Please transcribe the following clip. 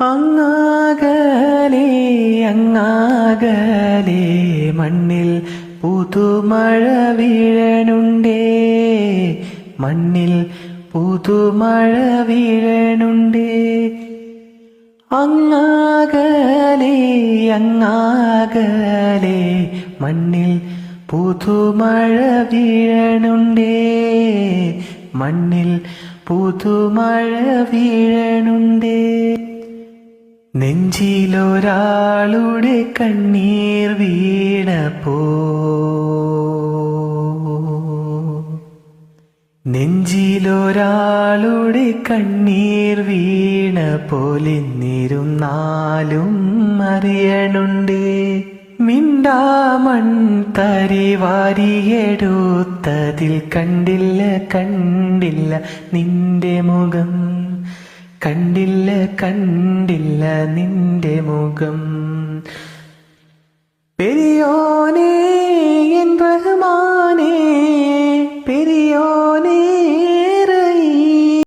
അങ്ങാകലേ അങ്ങാകലേ മണ്ണിൽ പുതുമഴ വീഴണുണ്ടേ. മണ്ണിൽ പുതുമഴ വീഴണുണ്ടേ. അങ്ങാകലേ അങ്ങാകലേ മണ്ണിൽ പുതുമഴ വീഴണുണ്ടേ. മണ്ണിൽ പുതുമഴ വീഴണുണ്ടേ. നെഞ്ചിലൊരാളുടെ കണ്ണീർ വീണപ്പോ. നെഞ്ചിലൊരാളുടെ കണ്ണീർ വീണ പോലിന്നിരുന്നാലും അറിയണുണ്ട്. മിണ്ടാമൺ തരി വാരിയെടുത്തതിൽ കണ്ടില്ല കണ്ടില്ല നിന്റെ മുഖം. കണ്ടില്ല കണ്ടില്ല നിന്റെ മുഖം.